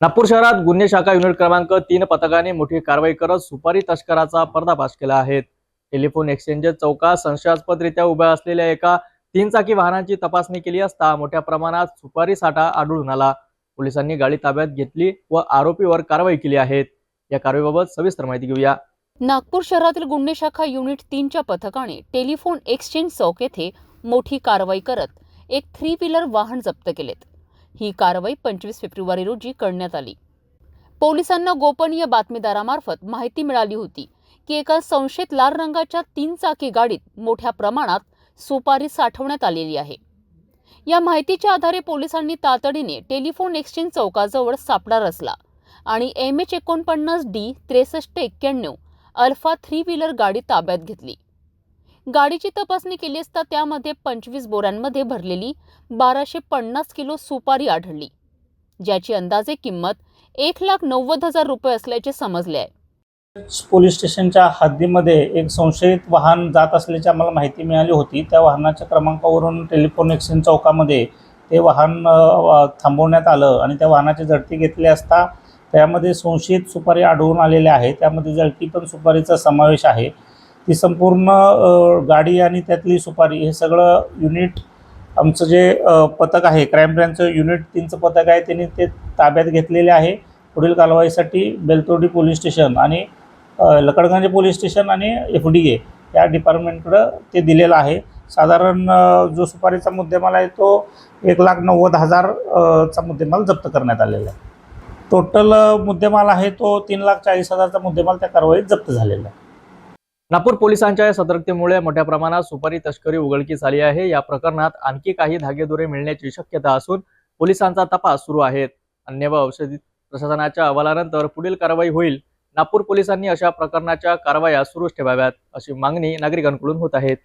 नागपूर शहरात गुन्हे शाखा युनिट क्रमांक तीन पथकाने मोठी कारवाई करत सुपारी तस्कराचा पर्दाफाश केला आहे. टेलिफोन एक्सचेंज चौकात संशयास्पदरित्या उभ्या असलेल्या एका तीन चाकी वाहनांची तपासणी केली असता मोठ्या प्रमाणात सुपारी साठा आढळून आला. पोलिसांनी गाडी ताब्यात घेतली व आरोपीवर कारवाई केली आहे. या कारवाईबाबत सविस्तर माहिती घेऊया. नागपूर शहरातील गुन्हे शाखा युनिट तीनच्या पथकाने टेलिफोन एक्सचेंज चौक येथे मोठी कारवाई करत एक थ्री व्हीलर वाहन जप्त केलेत. ही कारवाई पंचवीस फेब्रुवारी रोजी करण्यात आली. पोलिसांना गोपनीय बातमीदारामार्फत माहिती मिळाली होती की एका संशयित लाल रंगाच्या तीन चाकी गाडीत मोठ्या प्रमाणात सुपारी साठवण्यात आलेली आहे. या माहितीच्या आधारे पोलिसांनी तातडीने टेलिफोन एक्सचेंज चौकाजवळ सापडा रचला आणि एम एच एकोणपन्नास डी त्रेसष्ट एक्क्याण्णव अल्फा थ्री व्हीलर गाडी ताब्यात घेतली. गाडीची तपासणी केली असता त्यामध्ये पंचवीस बोऱ्यांमध्ये भरलेली बाराशे पन्नास किलो सुपारी आढळली ज्याची अंदाजे किंमत एक लाख नव्वद हजार रुपये असल्याचे समजले आहे. पोलीस स्टेशनच्या हद्दीमध्ये एक संशयित वाहन जात असल्याची आम्हाला माहिती मिळाली होती. त्या वाहनाच्या क्रमांकावरून टेलिफोन एक्सचेंज चौकामध्ये ते वाहन थांबवण्यात आलं आणि त्या वाहनाची झडती घेतली असता त्यामध्ये संशयित सुपारी आढळून आलेल्या आहे त्यामध्ये जळकी पण सुपारीचा समावेश आहे. ती संपूर्ण गाडी आणि त्यातली सुपारी हे सगळं युनिट आमचं जे पथक आहे क्राईम ब्रँचचं युनिट तीनचं पथक आहे त्यांनी ते ताब्यात घेतलेले आहे. पुढील कारवाईसाठी बेलतोडी पोलीस स्टेशन आणि लकडगंज पोलीस स्टेशन आणि एफ डी ए या डिपार्टमेंटकडं ते दिलेलं आहे. साधारण जो सुपारीचा मुद्देमाल आहे तो एक लाख नव्वद हजारचा मुद्देमाल जप्त करण्यात आलेला आहे. टोटल मुद्देमाल आहे तो तीन लाख चाळीस हजारचा मुद्देमाल त्या कारवाईत जप्त झालेला आहे. नागपूर पोलिसांच्या या सतर्कतेमुळे मोठ्या प्रमाणात सुपारी तस्करी उघडकीस आली आहे. या प्रकरणात आणखी काही धागेदोरे मिळण्याची शक्यता असून पोलिसांचा तपास सुरू आहे अन्य व औषधी प्रशासनाच्या अहवालानंतर पुढील कारवाई होईल. नागपूर पोलिसांनी अशा प्रकरणाच्या कारवाया सुरूच ठेवाव्यात अशी मागणी नागरिकांकडून होत आहेत